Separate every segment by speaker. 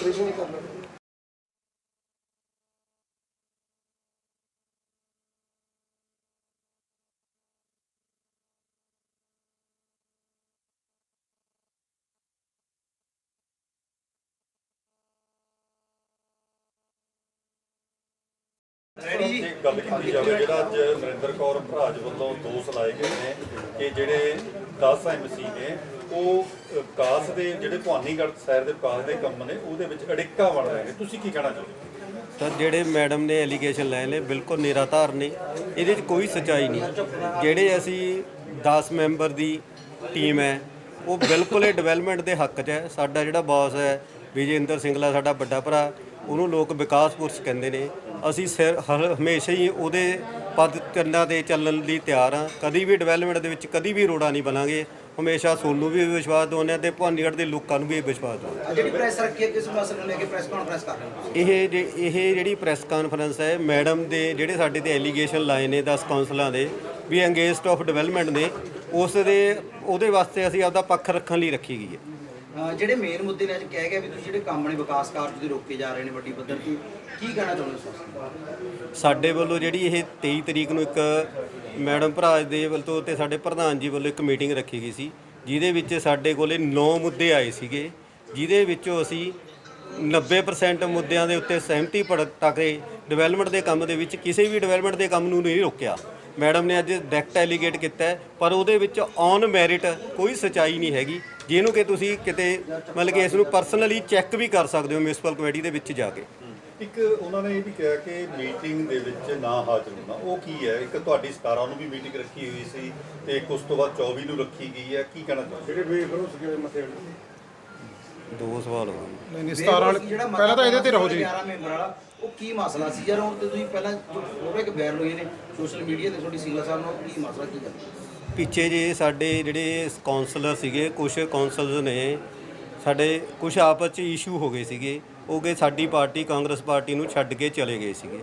Speaker 1: ਕ੍ਰਿਸ਼ਨ ਕਰਨਾ। ਗੱਲ ਕੀਤੀ ਜਾਵੇ ਜਿਹੜਾ ਅੱਜ ਨਰਿੰਦਰ ਕੌਰ ਭਰਾਜ ਵੱਲੋਂ ਦੋਸ਼ ਲਾਏ ਗਏ ਨੇ ਕਿ ਜਿਹੜੇ 10 ਐਮਸੀ ਨੇ ਉਹ ਅ, ਵਿਕਾਸ ਦੇ ਜਿਹੜੇ ਭਵਾਨੀਗੜ੍ਹ ਸ਼ਹਿਰ ਦੇ ਵਿਕਾਸ ਦੇ ਕੰਮ ਨੇ ਉਹਦੇ ਵਿੱਚ ਅੜਿੱਕਾ ਬਣ ਰਹੇ ਨੇ। ਤੁਸੀਂ ਕੀ ਕਹਿਣਾ ਚਾਹੋਗੇ?
Speaker 2: ਸਰ ਜਿਹੜੇ ਮੈਡਮ ਨੇ ਐਲੀਗੇਸ਼ਨ ਲਾਏ ਨੇ ਬਿਲਕੁਲ ਨਿਰਾਧਾਰ ਨੇ। ਇਹਦੇ 'ਚ ਕੋਈ ਸੱਚਾਈ ਨਹੀਂ। ਜਿਹੜੇ ਅਸੀਂ 10 ਮੈਂਬਰ ਦੀ ਟੀਮ ਹੈ ਉਹ ਬਿਲਕੁਲ ਹੀ ਡਿਵੈਲਪਮੈਂਟ ਦੇ ਹੱਕ 'ਚ ਹੈ। ਸਾਡਾ ਜਿਹੜਾ ਬਾਸ ਹੈ ਵਿਜੇਂਦਰ ਸਿੰਗਲਾ ਸਾਡਾ ਵੱਡਾ ਭਰਾ ਉਹਨੂੰ ਲੋਕ ਵਿਕਾਸ ਪੁਰਸ਼ ਕਹਿੰਦੇ ਨੇ। ਅਸੀਂ ਸਿਰ ਹਰ- ਹਮੇਸ਼ਾ ਹੀ ਉਹਦੇ ਪਦ ਚੰਨਾਂ ਤੇ ਚੱਲਣ ਲਈ ਤਿਆਰ ਹਾਂ ਕਦੀ ਵੀ ਡਿਵੈਲਪਮੈਂਟ ਦੇ ਵਿੱਚ ਕਦੀ ਵੀ ਰੋੜਾ ਨਹੀਂ ਬਣਾਂਗੇ ਹਮੇਸ਼ਾ ਸੋਨੂੰ ਵੀ ਵਿਸ਼ਵਾਸ ਦਿਵਾਉਂਦੇ ਹਾਂ ਤੇ ਭਵਾਨੀਗੜ੍ਹ ਦੇ ਲੋਕਾਂ ਨੂੰ ਵੀ ਵਿਸ਼ਵਾਸ ਦਿਵਾਉਂਦੇ ਹਾਂ।
Speaker 3: ਜਿਹੜੀ ਪ੍ਰੈਸ ਰੱਖੀ ਹੈ ਕਿਸ ਮਸਲੇ ਨੂੰ ਲੈ ਕੇ ਪ੍ਰੈਸ ਕਾਨਫਰੰਸ ਕਰ ਰਹੇ ਹੋ?
Speaker 2: ਇਹ ਜੇ- ਇਹ ਜਿਹੜੀ ਪ੍ਰੈਸ ਕਾਨਫਰੰਸ ਹੈ ਮੈਡਮ ਦੇ ਜਿਹੜੇ ਸਾਡੇ ਤੇ ਐਲੀਗੇਸ਼ਨ ਲਾਏ ਨੇ 10 ਕਾਉਂਸਲਾਂ ਦੇ ਵੀ ਅੰਗੇਜਡ ਆਫ ਡਿਵੈਲਪਮੈਂਟ ਨੇ ਉਸ ਦੇ ਉਹਦੇ ਵਾਸਤੇ ਅਸੀਂ ਆਪਦਾ ਪੱਖ ਰੱਖਣ ਲਈ ਰੱਖੀ ਗਈ ਹੈ
Speaker 3: ਜਿਹੜੇ ਮੇਨ ਮੁੱਦੇ ਨੇ ਅੱਜ ਕਹਿ ਗਿਆ ਵੀ ਤੁਸੀਂ ਜਿਹੜੇ ਕੰਮ ਨੇ ਵਿਕਾਸ ਕਾਰਜ ਦੇ ਰੋਕੇ ਜਾ ਰਹੇ ਨੇ ਵੱਡੀ ਪੱਧਰ ਤੇ, ਕੀ ਕਹਿਣਾ ਚਾਹੁੰਦੇ ਹੋ
Speaker 2: ਸਾਡੇ ਵੱਲੋਂ ਜਿਹੜੀ ਇਹ 23 ਤਰੀਕ ਨੂੰ ਇੱਕ ਮੈਡਮ ਭਰਾਜ ਦੇ ਵੱਲੋਂ ਤੇ ਸਾਡੇ ਪ੍ਰਧਾਨ ਜੀ ਵੱਲੋਂ ਇੱਕ ਮੀਟਿੰਗ ਰੱਖੀ ਗਈ ਸੀ, ਜਿਹਦੇ ਵਿੱਚ ਸਾਡੇ ਕੋਲੇ 9 ਮੁੱਦੇ ਆਏ ਸੀਗੇ, ਜਿਹਦੇ ਵਿੱਚੋਂ ਅਸੀਂ 90% ਮੁੱਦਿਆਂ ਦੇ ਉੱਤੇ ਸਹਿਮਤੀ ਪੜਤਾ ਕੇ ਡਿਵੈਲਪਮੈਂਟ ਦੇ ਕੰਮ ਦੇ ਵਿੱਚ ਕਿਸੇ ਵੀ ਡਿਵੈਲਪਮੈਂਟ ਦੇ ਕੰਮ ਨੂੰ ਨਹੀਂ ਰੋਕਿਆ। ਮੈਡਮ ਨੇ ਅੱਜ ਡਾਇਰੈਕਟ ਐਲੀਗੇਟ ਕੀਤਾ ਹੈ, ਪਰ ਉਹਦੇ ਵਿੱਚ ਔਨ ਮੈਰਿਟ ਕੋਈ ਸਚਾਈ ਨਹੀਂ ਹੈਗੀ ਜਿਹਨੂੰ ਕਿ ਤੁਸੀਂ ਕਿਤੇ ਮਤਲਬ ਕਿ ਇਸ ਨੂੰ ਪਰਸਨਲੀ ਚੈੱਕ ਵੀ ਕਰ ਸਕਦੇ ਹੋ ਮਿਊਨਿਸਪਲ ਕਮੇਟੀ ਦੇ ਵਿੱਚ ਜਾ ਕੇ।
Speaker 1: ਇੱਕ ਉਹਨਾਂ ਨੇ ਇਹ ਵੀ ਕਿਹਾ ਕਿ ਮੀਟਿੰਗ ਦੇ ਵਿੱਚ ਨਾ ਹਾਜ਼ਰ ਹੋਣਾ ਉਹ ਕੀ ਹੈ? ਇੱਕ ਤੁਹਾਡੀ 17 ਨੂੰ ਵੀ ਮੀਟਿੰਗ ਰੱਖੀ ਹੋਈ ਸੀ ਤੇ ਇੱਕ ਉਸ ਤੋਂ ਬਾਅਦ 24 ਨੂੰ ਰੱਖੀ ਗਈ ਹੈ ਕੀ ਕਹਿਣਾ ਚਾਹੋਗੇ?
Speaker 2: ਦੋ ਸਵਾਲ ਹੋਣ
Speaker 4: ਨਹੀਂ ਨਹੀਂ 17 ਵਾਲੇ
Speaker 3: ਜਿਹੜਾ ਮਤਾ
Speaker 4: ਪਹਿਲਾਂ ਤਾਂ ਇਹਦੇ ਤੇ ਰਹੋ ਜੀ।
Speaker 3: 11 ਮੈਂਬਰ ਵਾਲਾ ਉਹ ਕੀ ਮਸਲਾ ਸੀ? ਯਾਰ ਹੁਣ ਤੇ ਤੁਸੀਂ ਪਹਿਲਾਂ ਫੋਟੋ ਇੱਕ ਵਾਇਰਲ ਹੋਈ ਨੇ ਸੋਸ਼ਲ ਮੀਡੀਆ ਤੇ ਤੁਹਾਡੀ ਸਿੰਗਲਾ ਸਾਹਿਬ ਨਾਲ, ਕੀ ਮਸਲਾ ਕੀ ਗੱਲ
Speaker 2: ਪਿੱਛੇ ਜੇ ਸਾਡੇ ਜਿਹੜੇ ਕਾਉਂਸਲਰ ਸੀਗੇ ਕੁਝ ਕਾਉਂਸਲਰਸ ਨੇ, ਸਾਡੇ ਕੁਝ ਆਪਸ ਚ ਇਸ਼ੂ ਹੋ ਗਏ ਸੀਗੇ, ਉਹ ਗਏ ਸਾਡੀ ਪਾਰਟੀ ਕਾਂਗਰਸ ਪਾਰਟੀ ਨੂੰ ਛੱਡ ਕੇ ਚਲੇ ਗਏ ਸੀਗੇ।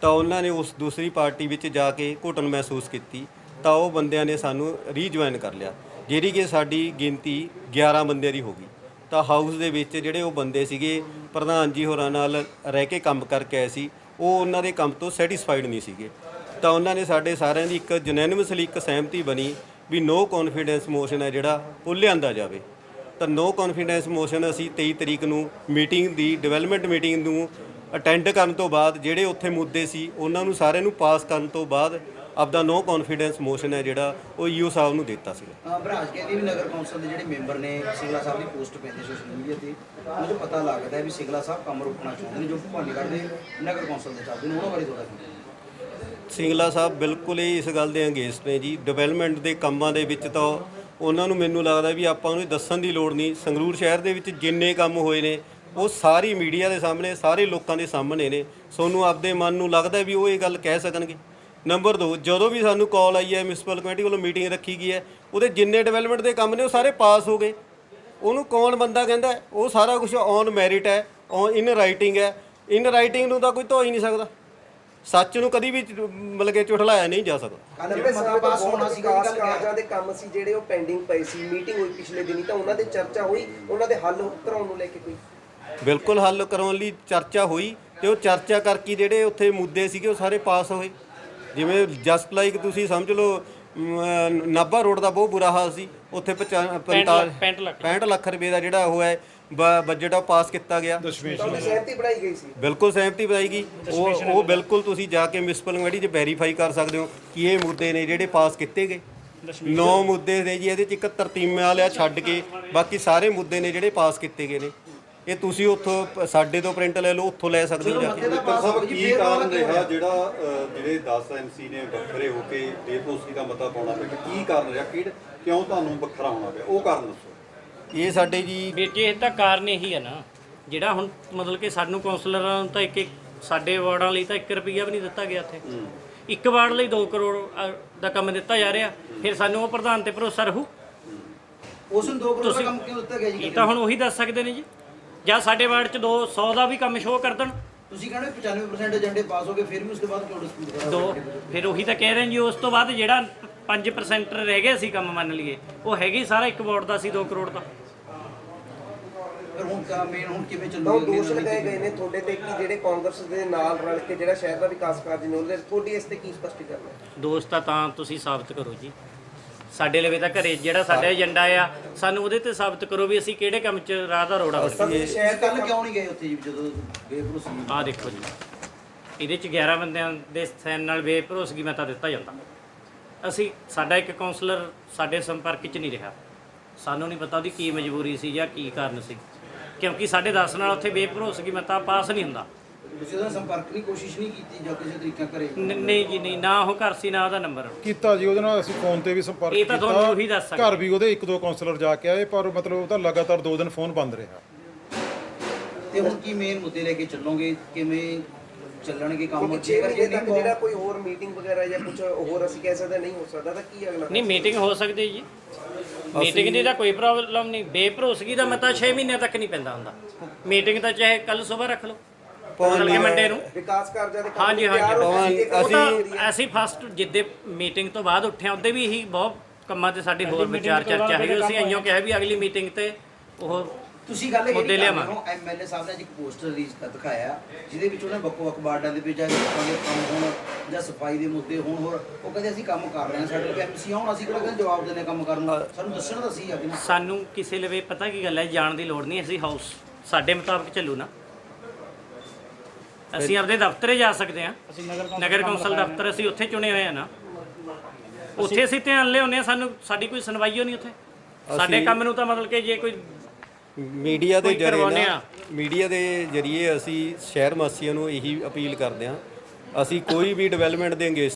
Speaker 2: ਤਾਂ ਉਹਨਾਂ ਨੇ ਉਸ ਦੂਸਰੀ ਪਾਰਟੀ ਵਿੱਚ ਜਾ ਕੇ ਘੁਟਨ ਮਹਿਸੂਸ ਕੀਤੀ, ਤਾਂ ਉਹ ਬੰਦਿਆਂ ਨੇ ਸਾਨੂੰ ਰੀਜੁਆਇਨ ਕਰ ਲਿਆ, ਜਿਹੜੀ ਕਿ ਸਾਡੀ ਗਿਣਤੀ 11 ਬੰਦਿਆਂ ਦੀ ਹੋ ਗਈ। ਤਾਂ ਹਾਊਸ ਦੇ ਵਿੱਚ ਜਿਹੜੇ ਉਹ ਬੰਦੇ ਸੀਗੇ, ਪ੍ਰਧਾਨ ਜੀ ਹੋਰਾਂ ਨਾਲ ਰਹਿ ਕੇ ਕੰਮ ਕਰਕੇ ਆਏ ਸੀ, ਉਹ ਉਹਨਾਂ ਦੇ ਕੰਮ ਤੋਂ ਸੈਟੀਸਫਾਈਡ ਨਹੀਂ ਸੀਗੇ। ਤਾਂ ਉਹਨਾਂ ਨੇ ਸਾਡੇ ਸਾਰਿਆਂ ਦੀ ਇੱਕ ਜਨੈਨਿਮਸਲੀ ਇੱਕ ਸਹਿਮਤੀ ਬਣੀ ਵੀ ਨੋ ਕੌਨਫੀਡੈਂਸ ਮੋਸ਼ਨ ਹੈ ਜਿਹੜਾ, ਉਹ ਲਿਆਂਦਾ ਜਾਵੇ। ਤਾਂ ਨੋ ਕੌਨਫੀਡੈਂਸ ਮੋਸ਼ਨ ਅਸੀਂ 23 ਤਰੀਕ ਨੂੰ ਮੀਟਿੰਗ ਦੀ ਡਿਵੈਲਪਮੈਂਟ ਮੀਟਿੰਗ ਨੂੰ ਅਟੈਂਡ ਕਰਨ ਤੋਂ ਬਾਅਦ, ਜਿਹੜੇ ਉੱਥੇ ਮੁੱਦੇ ਸੀ, ਉਹਨਾਂ ਨੂੰ ਸਾਰਿਆਂ ਨੂੰ ਪਾਸ ਕਰਨ ਤੋਂ ਬਾਅਦ ਆਪਦਾ ਨੋ ਕੌਨਫੀਡੈਂਸ ਮੋਸ਼ਨ ਹੈ ਜਿਹੜਾ ਉਹ ਯੂ ਸਾਹਿਬ ਨੂੰ ਦਿੱਤਾ ਸੀਗਾ।
Speaker 3: ਬਰਾਜ ਕਹਿੰਦੀ ਵੀ ਨਗਰ ਕੌਂਸਲ ਦੇ ਜਿਹੜੇ ਮੈਂਬਰ ਨੇ ਸਿੰਗਲਾ ਸਾਹਿਬ ਦੀ ਪੋਸਟ ਪੈਂਦੀ ਸੋਸ਼ਲ ਮੀਡੀਆ ਤੇ ਤੋਂ ਪਤਾ ਲੱਗਦਾ ਹੈ ਵੀ ਸਿੰਗਲਾ ਸਾਹਿਬ ਕੰਮ ਰੋਕਣਾ ਚਾਹੁੰਦੇ ਨੇ ਜੋ ਭਵਾਨੀਗੜ੍ਹ ਦੇ ਨਗਰ ਕੌਂਸਲ ਦੇ ਚੱਲਦੇ ਨੇ ਉਹਨਾਂ ਬਾਰੇ ਤੁਹਾਡਾ?
Speaker 2: ਸਿੰਗਲਾ ਸਾਹਿਬ ਬਿਲਕੁਲ ਹੀ ਇਸ ਗੱਲ ਦੇ ਅੰਗੇਸਟ ਨੇ ਜੀ। ਡਿਵੈਲਪਮੈਂਟ ਦੇ ਕੰਮਾਂ ਦੇ ਵਿੱਚ ਤਾਂ ਉਹਨਾਂ ਨੂੰ ਮੈਨੂੰ ਲੱਗਦਾ ਵੀ ਆਪਾਂ ਨੂੰ ਇਹ ਦੱਸਣ ਦੀ ਲੋੜ ਨਹੀਂ। ਸੰਗਰੂਰ ਸ਼ਹਿਰ ਦੇ ਵਿੱਚ ਜਿੰਨੇ ਕੰਮ ਹੋਏ ਨੇ ਉਹ ਸਾਰੀ ਮੀਡੀਆ ਦੇ ਸਾਹਮਣੇ ਸਾਰੇ ਲੋਕਾਂ ਦੇ ਸਾਹਮਣੇ ਨੇ। ਸੋਨੂੰ ਆਪਦੇ ਮਨ ਨੂੰ ਲੱਗਦਾ ਵੀ ਉਹ ਇਹ ਗੱਲ ਕਹਿ ਸਕਣਗੇ? ਨੰਬਰ 2 ਜਦੋਂ ਵੀ ਸਾਨੂੰ ਕਾਲ ਆਈ ਹੈ ਮਿਊਨਿਸਪਲ ਕਮੇਟੀ ਵੱਲੋਂ ਮੀਟਿੰਗ ਰੱਖੀ ਗਈ ਹੈ ਉਹਦੇ ਜਿੰਨੇ ਡਿਵੈਲਪਮੈਂਟ ਦੇ ਕੰਮ ਨੇ ਉਹ ਸਾਰੇ ਪਾਸ ਹੋ ਗਏ। ਉਹਨੂੰ ਕੌਣ ਬੰਦਾ ਕਹਿੰਦਾ? ਉਹ ਸਾਰਾ ਕੁਝ ਔਨ ਮੈਰਿਟ ਹੈ ਔਨ ਇਨ ਰਾਈਟਿੰਗ ਹੈ। ਇਨ ਰਾਈਟਿੰਗ ਨੂੰ ਤਾਂ ਕੋਈ ਧੋ ਹੀ ਨਹੀਂ ਸਕਦਾ। ਸੱਚ ਨੂੰ ਕਦੀ ਵੀ ਮਤਲਬ ਕਿ ਝੁਠਲਾਇਆ ਨਹੀਂ ਜਾ ਸਕਦਾ।
Speaker 3: ਕੱਲ
Speaker 5: ਜਿਹੜੇ
Speaker 3: ਮਤਾ
Speaker 5: ਸਮੇਂ ਤੋਂ
Speaker 3: ਪਾਸ ਹੋਣਾ
Speaker 5: ਬਹੁਤ
Speaker 3: ਸੀਗਾ
Speaker 5: ਵਿਕਾਸ
Speaker 3: ਇਹ ਗੱਲ
Speaker 5: ਕਾਰਜਾਂ ਦੇ ਕੰਮ ਸੀ ਜਿਹੜੇ ਉਹ ਪੈਂਡਿੰਗ ਪਏ ਸੀ ਮੀਟਿੰਗ ਹੋਈ ਪਿਛਲੇ ਦਿਨੀ ਤਾਂ ਉਹਨਾਂ ਦੇ ਚਰਚਾ ਹੋਈ ਉਹਨਾਂ ਦੇ ਹੱਲ ਕਰਾਉਣ ਨੂੰ ਲੈ ਕੇ ਕੋਈ?
Speaker 2: ਬਿਲਕੁਲ ਹੱਲ ਕਰਾਉਣ ਲਈ ਚਰਚਾ ਹੋਈ ਤੇ ਉਹ ਚਰਚਾ ਕਰਕੇ ਜਿਹੜੇ ਉੱਥੇ ਮੁੱਦੇ ਸੀਗੇ ਉਹ ਸਾਰੇ ਪਾਸ ਹੋਏ। ਜਿਵੇਂ ਜਸਟ ਲਾਈਕ ਤੁਸੀਂ ਸਮਝ ਲਓ ਨਾਭਾ ਰੋਡ ਦਾ ਬਹੁਤ ਬੁਰਾ ਹਾਲ ਸੀ। ਉੱਥੇ 45 65 ਲੱਖ ਰੁਪਏ ਦਾ ਜਿਹੜਾ ਉਹ ਹੈ ਬਜਟ ਉਹ ਪਾਸ ਕੀਤਾ ਗਿਆ।
Speaker 5: ਸਹਿਮਤੀ ਬਣਾਈ ਗਈ ਸੀ।
Speaker 2: ਬਿਲਕੁਲ ਸਹਿਮਤੀ ਬਣਾਈ ਗਈ। ਉਹ ਉਹ ਬਿਲਕੁਲ ਤੁਸੀਂ ਜਾ ਕੇ ਮਿਊਨਿਸਪਲ ਕਮੇਟੀ 'ਚ ਵੈਰੀਫਾਈ ਕਰ ਸਕਦੇ ਹੋ ਕਿ ਇਹ ਮੁੱਦੇ ਨੇ ਜਿਹੜੇ ਪਾਸ ਕੀਤੇ ਗਏ। ਨੌ ਮੁੱਦੇ ਨੇ ਜੀ ਇਹਦੇ 'ਚ ਇੱਕ ਤਰਤੀਮਾਂ ਵਾਲਿਆ ਛੱਡ ਕੇ ਬਾਕੀ ਸਾਰੇ ਮੁੱਦੇ ਨੇ ਜਿਹੜੇ ਪਾਸ ਕੀਤੇ ਗਏ ਨੇ। ਇਹ ਤੁਸੀਂ ਉੱਥੋਂ ਪ- ਸਾਡੇ ਤੋਂ ਪ੍ਰਿੰਟ ਲੈ ਲਓ ਉੱਥੋਂ ਲੈ ਸਕਦੇ ਹੋ ਜਾ ਕੇ।
Speaker 1: ਡਾਕਟਰ ਸਾਹਿਬ ਕੀ ਕਾਰਨ ਰਿਹਾ ਜਿਹੜਾ ਅ, ਜਿਹੜੇ 10 ਐਮਸੀ ਨੇ ਵੱਖਰੇ ਹੋ ਕੇ ਬੇਪੋਸੀ ਦਾ ਮਤਾ ਪਾਉਣਾ ਪਿਆ ਕੀ ਕਾਰਨ ਰਿਹਾ? ਕਿਹੜ ਕਿਉਂ ਤੁਹਾਨੂੰ ਵੱਖਰਾ ਹੋਣਾ ਪਿਆ? ਉਹ ਕਾਰਨ ਦੱਸੋ।
Speaker 2: ਇਹ ਸਾਡੇ ਜੀ
Speaker 6: ਵੀਰ ਜੀ ਇਹ ਤਾਂ ਕਾਰਨ ਇਹੀ ਹੈ ਨਾ। ਜਿਹੜਾ ਹੁਣ ਮਤਲਬ ਕਿ ਸਾਨੂੰ ਕਾਉਂਸਲਰਾਂ ਨੂੰ ਤਾਂ ਇੱਕ ਇੱਕ ਸਾਡੇ ਵਾਰਡਾਂ ਲਈ ਤਾਂ 1 ਰੁਪਿਆ ਵੀ ਨਹੀਂ ਦਿੱਤਾ ਗਿਆ ਇੱਥੇ। ਇੱਕ ਵਾਰਡ ਲਈ 2 ਕਰੋੜ ਅ, ਦਾ ਕੰਮ ਦਿੱਤਾ ਜਾ ਰਿਹਾ। ਫਿਰ ਸਾਨੂੰ ਉਹ ਪ੍ਰਧਾਨ ਤੇ ਭਰੋਸਾ ਰਹੂ।
Speaker 3: ਉਸ ਨੂੰ 2 ਕਰੋੜ ਦਾ ਕੰਮ ਕਿਉਂ ਦਿੱਤਾ ਗਿਆ ਜੀ?
Speaker 6: ਇਹ ਤਾਂ ਹੁਣ ਉਹੀ ਦੱਸ ਸਕਦੇ ਨੇ ਜੀ। ਜਾਂ ਸਾਡੇ ਵਾਰਡ 'ਚ 200 ਦਾ ਵੀ ਕੰਮ ਸ਼ੋਅ ਕਰ ਦੇਣ।
Speaker 3: ਤੁਸੀਂ ਕਹਿੰਦੇ 95% ਏਜੰਡੇ ਪਾਸ ਹੋ ਗਏ ਫਿਰ ਵੀ ਉਸ ਤੋਂ ਬਾਅਦ ਕਿਉਂ ਡਿਸਪਿਊਟ ਕਰਾ
Speaker 6: ਦੋ ਫਿਰ ਉਹੀ ਤਾਂ ਕਹਿ ਰਹੇ ਜੀ ਉਸ ਤੋਂ ਬਾਅਦ ਜਿਹੜਾ 5% ਰਹਿ ਗਿਆ ਸੀ ਕੰਮ ਮੰਨ ਲਈਏ ਉਹ ਹੈਗੀ ਸਾਰਾ ਇੱਕ ਵਾਰਡ ਦਾ ਸੀ 2 ਕਰੋੜ ਦਾ।
Speaker 3: ਫਿਰ ਹੁਣ ਕਾ ਮੇਨ ਹੁਣ ਕਿਵੇਂ
Speaker 5: ਤਾਂ
Speaker 3: ਚੱਲੂਗੀ
Speaker 5: ਉਹ ਦੋਸ਼ ਲਗਾਏ ਗਏ ਨੇ ਤੁਹਾਡੇ ਤੇ ਕਿ ਜਿਹੜੇ ਕਾਂਗਰਸ ਦੇ ਨਾਲ ਰਲ ਕੇ ਜਿਹੜਾ ਸ਼ਹਿਰ ਦਾ ਵਿਕਾਸ ਕਾਰਜ ਨੇ ਉਹਦੇ ਤੁਹਾਡੀ ਇਸ ਤੇ ਕੀ ਸਪਸ਼ਟੀਕਰਨ ਹੈ?
Speaker 6: ਦੋਸਤ ਤਾਂ ਤਾਂ ਤੁਸੀਂ ਸਾਬਤ ਕਰੋ ਜੀ। ਸਾਡੇ ਲਵੇ ਤਾਂ ਘਰੇ ਜਿਹੜਾ ਸਾਡਾ ਏਜੰਡਾ ਆ ਸਾਨੂੰ ਉਹਦੇ ਤੇ ਸਾਬਤ ਕਰੋ ਵੀ ਅਸੀਂ ਕਿਹੜੇ ਕੰਮ 'ਚ ਰਾਹ ਦਾ ਰੋੜਾ
Speaker 5: ਸਰ
Speaker 3: ਸ਼ਾਇਦ ਕੱਲ ਕਿਉਂ ਨਹੀਂ ਗਏ ਉੱਥੇ ਜੀ ਜਦੋਂ ਬੇਭਰੋਸਗੀ
Speaker 6: ਆਹ ਦੇਖੋ ਜੀ ਇਹਦੇ ਚ 11 ਬੰਦਿਆਂ ਦੇ ਸੈਨ ਨਾਲ ਬੇਭਰੋਸਗੀ ਮਤਾ ਦਿੱਤਾ ਜਾਂਦਾ। ਅਸੀਂ ਸਾਡਾ ਇੱਕ ਕਾਉਂਸਲਰ ਸਾਡੇ ਸੰਪਰਕ 'ਚ ਨਹੀਂ ਰਿਹਾ। ਸਾਨੂੰ ਨਹੀਂ ਪਤਾ ਉਹਦੀ ਕੀ ਮਜਬੂਰੀ ਸੀ ਜਾਂ ਕੀ ਕਾਰਨ ਸੀ। ਕਿਉਂਕਿ ਸਾਡੇ 10 ਨਾਲ ਉੱਥੇ ਬੇਭਰੋਸਗੀ ਮਤਾ ਪਾਸ ਨਹੀਂ ਹੁੰਦਾ।
Speaker 3: ਤੁਸੀਂ ਉਹਦਾ ਸੰਪਰਕ ਨਹੀਂ ਕੋਸ਼ਿਸ਼ ਨਹੀਂ ਕੀਤੀ ਜਾਂ ਕਿਸੇ ਤਰੀਕਾ ਕਰੇ
Speaker 6: ਨ- ਨਹੀਂ ਜੀ ਨਹੀਂ ਨਾ ਉਹ ਘਰ ਸੀ ਨਾ ਉਹਦਾ ਨੰਬਰ
Speaker 4: ਕੀਤਾ ਜੀ ਉਹਦੇ ਨਾਲ ਅਸੀਂ ਫੋਨ ਤੇ ਵੀ ਸੰਪਰਕ
Speaker 6: ਇਹ ਤਾਂ ਤੁਹਾਨੂੰ ਉਹੀ ਦੱਸ ਸਕਦੇ।
Speaker 4: ਘਰ ਵੀ ਉਹਦੇ ਇੱਕ ਦੋ ਕਾਉਂਸਲਰ ਜਾ ਕੇ ਆਏ ਪਰ ਮਤਲਬ ਉਹਦਾ ਲਗਾਤਾਰ ਦੋ ਦਿਨ ਫੋਨ ਬੰਦ ਰਿਹਾ।
Speaker 3: ਤੇ ਹੁਣ ਕੀ ਮੇਨ ਮੁੱਦੇ ਲੈ ਕੇ ਚੱਲੋਗੇ? ਕਿਵੇਂ ਚੱਲਣਗੇ ਕੰਮ?
Speaker 5: 6 ਵਜੇ ਤੱਕ ਜਿਹੜਾ ਕੋਈ ਹੋਰ ਮੀਟਿੰਗ ਵਗੈਰਾ ਜਾਂ ਕੁਝ ਹੋਰ ਅਸੀਂ ਕਹਿ ਸਕਦੇ ਨਹੀਂ ਹੋ ਸਕਦਾ ਤਾਂ ਕੀ ਅਗਲਾ
Speaker 6: ਨਹੀਂ ਮੀਟਿੰਗ ਹੋ ਸਕਦੀ ਜੀ। ਮੀਟਿੰਗ ਦੀ ਤਾਂ ਕੋਈ ਪ੍ਰੋਬਲਮ ਨਹੀਂ। ਬੇਭਰੋਸਗੀ ਦਾ ਮਤਾ 6 ਮਹੀਨਿਆਂ ਤੱਕ ਨਹੀਂ ਪੈਂਦਾ ਹੁੰਦਾ। ਮੀਟਿੰਗ ਤਾਂ ਚਾਹੇ ਕੱਲ ਸਵੇਰ ਰੱਖ ਲਓ। ਬਦਲ ਕੇ ਮੰਡੇ ਨੂੰ।
Speaker 5: ਵਿਕਾਸ ਕਾਰਜਾਂ ਦੇ ਕੰਮ
Speaker 6: ਹਾਂਜੀ, ਹਾਂਜੀ।
Speaker 5: ਤਿਆਰ ਹੋ ਗਏ ਸੀ, ਇੱਕ
Speaker 6: ਉਹ ਤਾਂ
Speaker 5: ਅਸੀਂ
Speaker 6: ਅਸੀਂ ਫਸਟ ਜਿੱਦੇ ਮੀਟਿੰਗ ਤੋਂ ਬਾਅਦ ਉੱਠਿਆ ਉਹਦੇ ਵੀ ਹੀ ਬਹੁਤ ਕੰਮਾਂ ਤੇ ਸਾਡੀ ਹੋਰ ਵਿਚਾਰ ਚਰਚਾ ਹੈਗੀ ਅਸੀਂ ਆਈਓ ਕਿਹਾ ਵੀ ਅਗਲੀ ਮੀਟਿੰਗ ਤੇ ਉਹ
Speaker 3: ਤੁਸੀਂ ਗੱਲ ਇਹ
Speaker 6: ਮੁੱਦੇ
Speaker 3: ਕਰ ਰਹੇ
Speaker 6: ਲਿਆਵਾਂਗੇ।
Speaker 3: ਹੋ ਐਮਐਲਏ ਸਾਹਿਬ ਨੇ ਅੱਜ ਇੱਕ ਪੋਸਟਰ ਰਿਲੀਜ਼ ਕਰ ਦਿਖਾਇਆ ਜਿਹਦੇ ਵਿੱਚ ਉਹਨੇ ਵੱਖੋ ਵੱਖ ਵਾਰਡਾਂ ਦੇ ਵਿੱਚ ਜਾ ਕੇ ਲੋਕਾਂ ਦੇ ਕੰਮ ਹੋਣ ਜਾਂ ਸਫ਼ਾਈ ਦੇ ਮੁੱਦੇ ਹੋਣ ਹੋਰ ਉਹ ਕਹਿੰਦੇ ਅਸੀਂ ਕੰਮ ਕਰ ਰਹੇ ਹਾਂ ਸਾਡੇ ਕੋਲ ਐਮਸੀ ਆਉਣ ਅਸੀਂ ਕਿਹੜਾ ਕਹਿੰਦੇ ਜਵਾਬ ਦੇਣੇ ਕੰਮ ਕਰਨ ਨੂੰ ਸਾਨੂੰ ਦੱਸਣ ਦਾ ਸੀ ਅੱਗੇ
Speaker 6: ਸਾਨੂੰ ਕਿਸੇ ਲਵੇ ਪਤਾ ਕੀ ਗੱਲ ਹੈ ਜਾਣ ਦੀ ਲੋੜ ਨਹੀਂ ਅਸੀਂ ਹਾਊਸ ਸਾਡੇ ਮੁਤਾਬਕ ਚੱਲੂ ਨਾ। ਅਸੀਂ ਆਪਦੇ ਦਫ਼ਤਰੇ ਜਾ ਸਕਦੇ ਹਾਂ। ਨਗਰ ਕੌਂਸਲ ਦਫ਼ਤਰ ਅਸੀਂ ਉੱਥੇ ਚੁਣੇ ਹੋਏ ਆ ਨਾ। ਉੱਥੇ ਅਸੀਂ ਧਿਆਨ ਲਿਆਉਂਦੇ ਹਾਂ ਸਾਨੂੰ ਸਾਡੀ ਕੋਈ ਸੁਣਵਾਈ ਓ ਨਹੀਂ ਉੱਥੇ। ਸਾਡੇ ਕੰਮ ਨੂੰ ਤਾਂ ਮਤਲਬ ਕਿ ਜੇ ਕੋਈ
Speaker 2: ਮੀਡੀਆ ਦੇ ਜਰੀਏ। ਮੀਡੀਆ ਦੇ ਜਰੀਏ ਅਸੀਂ ਸ਼ਹਿਰ ਵਾਸੀਆਂ ਨੂੰ ਇਹੀ ਅਪੀਲ ਕਰਦੇ ਹਾਂ। ਅਸੀਂ ਕੋਈ ਵੀ ਡਿਵੈਲਪਮੈਂਟ ਦੇ ਅੰਗੇਜ